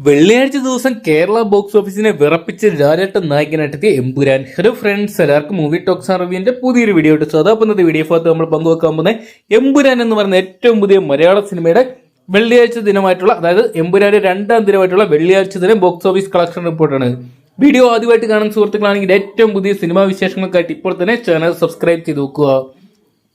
വെള്ളിയാഴ്ച ദിവസം കേരള ബോക്സ് ഓഫീസിനെ വിറപ്പിച്ച് ലാലേട്ട നായകനായിട്ടെത്തിയ എമ്പുരാൻ. ഹലോ ഫ്രണ്ട്സ് എല്ലാവർക്കും മൂവി ടോക്സ് അറിവിന്റെ പുതിയൊരു വീഡിയോ ഇട്ട് സ്വതാപ്പുന്നത് വീഡിയോ ഭാഗത്ത് നമ്മൾ പങ്കുവെക്കാൻ പോകുന്ന എമ്പുരാൻ എന്ന് പറയുന്ന ഏറ്റവും പുതിയ മലയാള സിനിമയുടെ വെള്ളിയാഴ്ച ദിനമായിട്ടുള്ള അതായത് എമ്പുരാന്റെ രണ്ടാം ദിനമായിട്ടുള്ള വെള്ളിയാഴ്ച ദിനം ബോക്സ് ഓഫീസ് കളക്ഷൻ റിപ്പോർട്ടാണ് വീഡിയോ ആദ്യമായിട്ട് കാണുന്ന സുഹൃത്തുക്കളാണെങ്കിൽ ഏറ്റവും പുതിയ സിനിമാ വിശേഷങ്ങൾക്കായിട്ട് ഇപ്പോൾ തന്നെ ചാനൽ സബ്സ്ക്രൈബ് ചെയ്ത് നോക്കുക.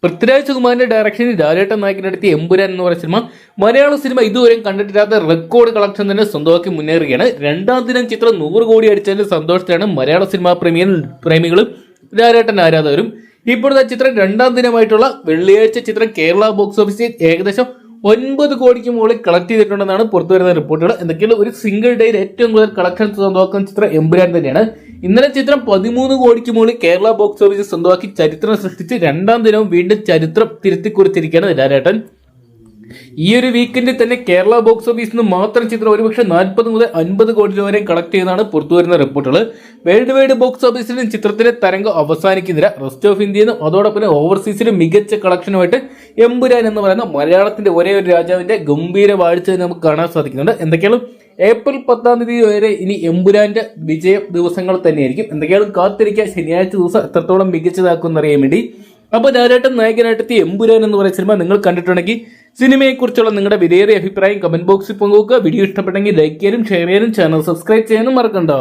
പൃഥ്വിരാജ് സുകുമാരന്റെ ഡയറക്ഷനിൽ ലാലേട്ടൻ നായകനെടുത്തിയ എമ്പുരാൻ എന്ന് പറയുന്ന സിനിമ മലയാള സിനിമ ഇതുവരെയും കണ്ടിട്ടില്ലാത്ത റെക്കോർഡ് കളക്ഷൻ തന്നെ സ്വന്തമാക്കി മുന്നേറുകയാണ്. രണ്ടാം ദിനം ചിത്രം നൂറ് കോടി അടിച്ചതിന്റെ സന്തോഷത്തിലാണ് മലയാള സിനിമാ പ്രേമികൾ പ്രേമികളും രാജേട്ടൻ ആരാധകരും. ഇപ്പോഴത്തെ ചിത്രം രണ്ടാം ദിനമായിട്ടുള്ള വെള്ളിയാഴ്ച ചിത്രം കേരള ബോക്സ് ഓഫീസിൽ ഏകദേശം ഒൻപത് കോടിക്ക് മുകളിൽ കളക്ട് ചെയ്തിട്ടുണ്ടെന്നാണ് പുറത്തു വരുന്ന റിപ്പോർട്ടുകൾ എന്തൊക്കെയാണ് ഒരു സിംഗിൾ ഡേയിൽ ഏറ്റവും കൂടുതൽ കളക്ഷൻ സ്വന്തമാക്കുന്ന ചിത്രം എമ്പുരാൻ തന്നെയാണ്. ഇന്നലെ ചിത്രം പതിമൂന്ന് കോടിക്ക് മുകളിൽ കേരള ബോക്സ് ഓഫീസിൽ സ്വന്തമാക്കി ചരിത്രം സൃഷ്ടിച്ച് രണ്ടാം ദിനവും വീണ്ടും ചരിത്രം തിരുത്തിക്കുറിച്ചിരിക്കുകയാണ് ലാലേട്ടൻ. ഈ ഒരു വീക്കെൻഡിൽ തന്നെ കേരള ബോക്സ് ഓഫീസിൽ നിന്ന് മാത്രം ചിത്രം ഒരുപക്ഷെ നാൽപ്പത് മുതൽ അൻപത് കോടി രൂപ വരെ കളക്ട് ചെയ്യുന്നതാണ് പുറത്തുവരുന്ന റിപ്പോർട്ടുകൾ വേൾഡ് വൈഡ് ബോക്സ് ഓഫീസിലും ചിത്രത്തിന്റെ തരംഗം അവസാനിക്കുന്നില്ല. റെസ്റ്റ് ഓഫ് ഇന്ത്യയിൽ നിന്നും അതോടൊപ്പം ഓവർസീസിലും മികച്ച കളക്ഷനുമായിട്ട് എമ്പുരാൻ എന്ന് പറയുന്ന മലയാളത്തിന്റെ ഒരേ ഒരു രാജാവിന്റെ ഗംഭീര വാഴ്ച നമുക്ക് കാണാൻ സാധിക്കുന്നുണ്ട്. എന്തൊക്കെയാണ്? ഏപ്രിൽ പത്താം തീയതി വരെ ഇനി എമ്പുരാന്റെ വിജയ ദിവസങ്ങൾ തന്നെയായിരിക്കും. എന്തൊക്കെയാണ് കാത്തിരിക്കുക ശനിയാഴ്ച ദിവസം എത്രത്തോളം മികച്ചതാക്കും എന്നറിയാൻ വേണ്ടി? അപ്പോൾ ഞാനായിട്ട് നായകനായിട്ട് എമ്പുരാൻ എന്ന് പറയുന്ന സിനിമ നിങ്ങൾ കണ്ടിട്ടുണ്ടെങ്കിൽ സിനിമയെക്കുറിച്ചുള്ള നിങ്ങളുടെ വിലയേറിയ അഭിപ്രായം കമന്റ് ബോക്സിൽ പങ്കുവെക്കുക. വീഡിയോ ഇഷ്ടപ്പെട്ടെങ്കിൽ ലൈക്ക് ചെയ്യാനും ഷെയർ ചെയ്യാനും ചാനൽ സബ്സ്ക്രൈബ് ചെയ്യാനും മറക്കണ്ട.